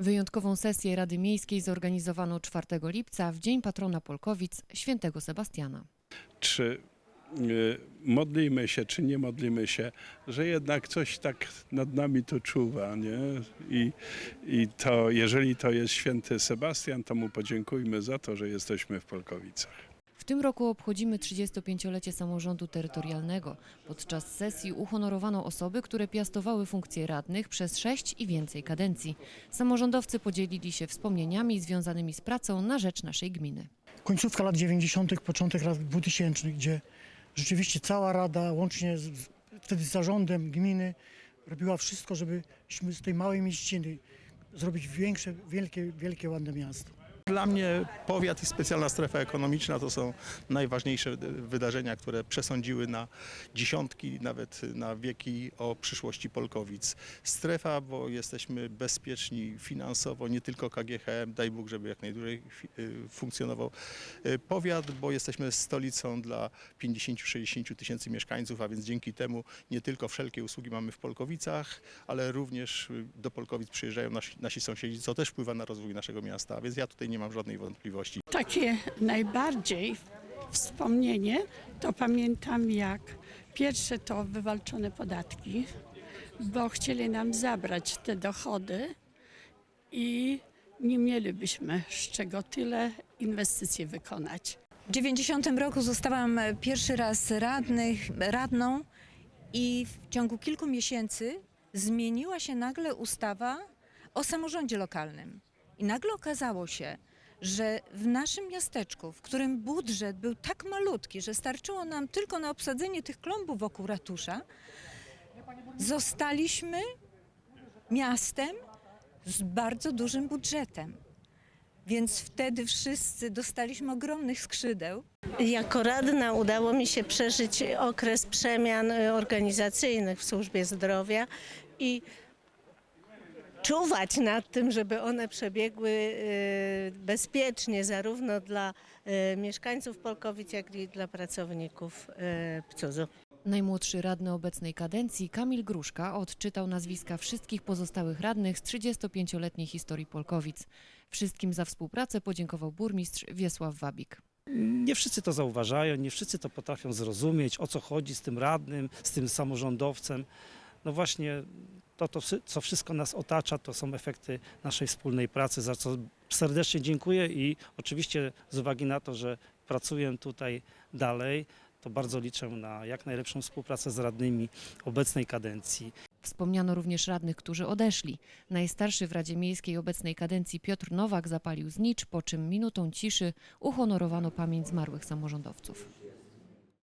Wyjątkową sesję Rady Miejskiej zorganizowano 4 lipca w Dzień Patrona Polkowic, świętego Sebastiana. czy y, modlimy się, czy nie modlimy się, że jednak coś tak nad nami tu czuwa, nie? I, I to, jeżeli to jest święty Sebastian, to mu podziękujmy za to, że jesteśmy w Polkowicach. Tym roku obchodzimy 35-lecie samorządu terytorialnego. Podczas sesji uhonorowano osoby, które piastowały funkcje radnych przez sześć i więcej kadencji. Samorządowcy podzielili się wspomnieniami związanymi z pracą na rzecz naszej gminy. końcówka lat 90., początek lat 2000, gdzie rzeczywiście cała rada, łącznie z, wtedy z zarządem gminy, robiła wszystko, żebyśmy z tej małej mieściny zrobić większe, wielkie, wielkie, ładne miasto. Dla mnie powiat i specjalna strefa ekonomiczna to są najważniejsze wydarzenia, które przesądziły na dziesiątki, nawet na wieki o przyszłości Polkowic. Strefa, bo jesteśmy bezpieczni finansowo, nie tylko KGHM, daj Bóg, żeby jak najdłużej y, funkcjonował. Y, Powiat, bo jesteśmy stolicą dla 50-60 tysięcy mieszkańców, a więc dzięki temu nie tylko wszelkie usługi mamy w Polkowicach, ale również do Polkowic przyjeżdżają nasi, nasi sąsiedzi, co też wpływa na rozwój naszego miasta, a więc ja tutaj nie mam żadnej wątpliwości. Takie najbardziej wspomnienie to pamiętam jak pierwsze to wywalczone podatki, bo chcieli nam zabrać te dochody i nie mielibyśmy z czego tyle inwestycji wykonać. W 90 roku zostałam pierwszy raz radnych, radną i w ciągu kilku miesięcy zmieniła się nagle ustawa o samorządzie lokalnym. I nagle okazało się, że w naszym miasteczku, w którym budżet był tak malutki, że starczyło nam tylko na obsadzenie tych klombów wokół ratusza, zostaliśmy miastem z bardzo dużym budżetem. Więc wtedy wszyscy dostaliśmy ogromnych skrzydeł. Jako radna udało mi się przeżyć okres przemian organizacyjnych w służbie zdrowia i czuwać nad tym, żeby one przebiegły y, bezpiecznie zarówno dla y, mieszkańców Polkowic, jak i dla pracowników y, PCUZ-u. Najmłodszy radny obecnej kadencji, Kamil Gruszka, odczytał nazwiska wszystkich pozostałych radnych z 35-letniej historii Polkowic. Wszystkim za współpracę podziękował burmistrz Wiesław Wabik. Nie wszyscy to zauważają, nie wszyscy to potrafią zrozumieć, o co chodzi z tym radnym, z tym samorządowcem. No właśnie to, to co wszystko nas otacza, to są efekty naszej wspólnej pracy, za co serdecznie dziękuję i oczywiście z uwagi na to, że pracuję tutaj dalej, to bardzo liczę na jak najlepszą współpracę z radnymi obecnej kadencji. Wspomniano również radnych, którzy odeszli. Najstarszy w Radzie Miejskiej obecnej kadencji Piotr Nowak zapalił znicz, po czym minutą ciszy uhonorowano pamięć zmarłych samorządowców.